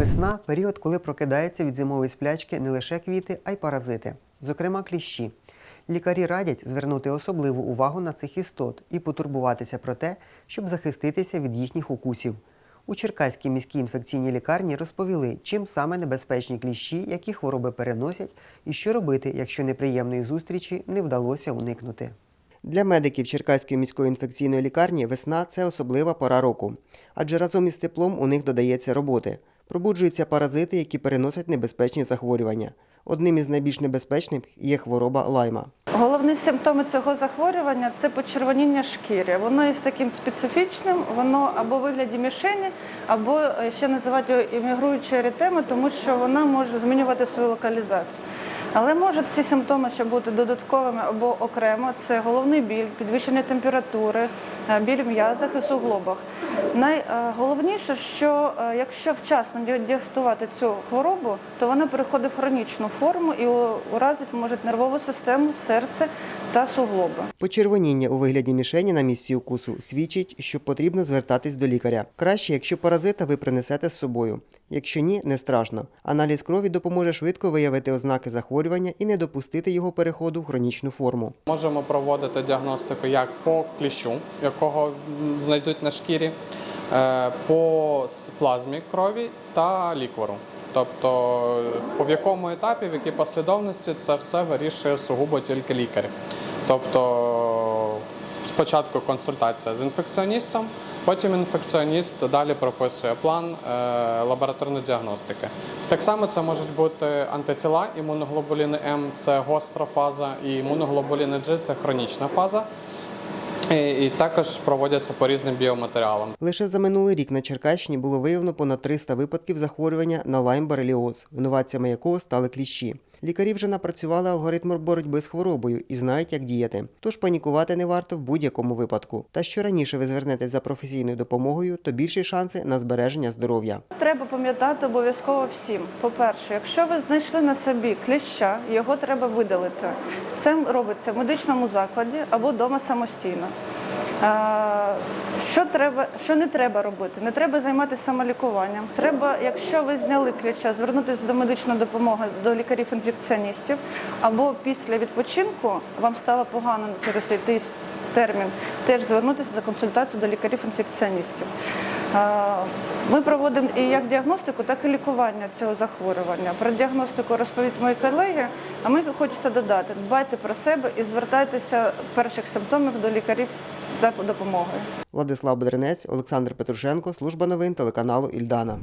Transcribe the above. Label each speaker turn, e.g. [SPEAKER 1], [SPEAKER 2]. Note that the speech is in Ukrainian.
[SPEAKER 1] Весна період, коли прокидаються від зимової сплячки не лише квіти, а й паразити, зокрема кліщі. Лікарі радять звернути особливу увагу на цих істот і потурбуватися про те, щоб захиститися від їхніх укусів. У Черкаській міській інфекційній лікарні розповіли, чим саме небезпечні кліщі, які хвороби переносять, і що робити, якщо неприємної зустрічі не вдалося уникнути. Для медиків Черкаської міської інфекційної лікарні весна це особлива пора року, адже разом із теплом у них додається роботи. Пробуджуються паразити, які переносять небезпечні захворювання. Одним із найбільш небезпечних є хвороба лайма.
[SPEAKER 2] Головні симптоми цього захворювання це почервоніння шкіри. Воно є таким специфічним, воно або в вигляді мішені, або е, ще називають його іммігруючою еритеми, тому що вона може змінювати свою локалізацію. Але можуть ці симптоми ще бути додатковими або окремо. Це головний біль, підвищення температури, е, біль в м'язах і суглобах. Найголовніше, що е, якщо вчасно діагностувати цю хворобу, то вона переходить в хронічну форму і уразить може нервову систему, серце та суглоби.
[SPEAKER 1] Почервоніння у вигляді мішені на місці укусу свідчить, що потрібно звертатись до лікаря. Краще, якщо паразита ви принесете з собою. Якщо ні, не страшно. Аналіз крові допоможе швидко виявити ознаки захворювання і не допустити його переходу в хронічну форму.
[SPEAKER 3] Можемо проводити діагностику як по кліщу, якого знайдуть на шкірі, е, по плазмі крові та ліквору. Тобто, по в якому етапі, в якій послідовності це все вирішує сугубо тільки лікар. Тобто спочатку консультація з інфекціоністом, потім інфекціоніст далі прописує план е, лабораторної діагностики. Так само це можуть бути антитіла, імуноглобуліни М це гостра фаза, і імуноглобуліни G це хронічна фаза. І, також проводяться по різним біоматеріалам.
[SPEAKER 1] Лише за минулий рік на Черкащині було виявлено понад 300 випадків захворювання на лайм-бареліоз, винуватцями якого стали кліщі. Лікарі вже напрацювали алгоритм боротьби з хворобою і знають, як діяти. Тож панікувати не варто в будь-якому випадку. Та що раніше ви звернетесь за професійною допомогою, то більші шанси на збереження здоров'я.
[SPEAKER 2] Треба пам'ятати обов'язково всім. По-перше, якщо ви знайшли на собі кліща, його треба видалити. Це робиться в медичному закладі або вдома самостійно. Що треба, що не треба робити? Не треба займатися самолікуванням. Треба, якщо ви зняли кліща, звернутися до медичної допомоги до лікарів-інфекціоністів, або після відпочинку вам стало погано через цей термін, теж звернутися за консультацією до лікарів-інфекціоністів. Ми проводимо і як діагностику, так і лікування цього захворювання. Про діагностику розповідь мої колеги, а мені хочеться додати: дбайте про себе і звертайтеся перших симптомів до лікарів за допомогою.
[SPEAKER 1] Владислав Бедренець, Олександр Петрушенко, служба новин телеканалу Ільдана.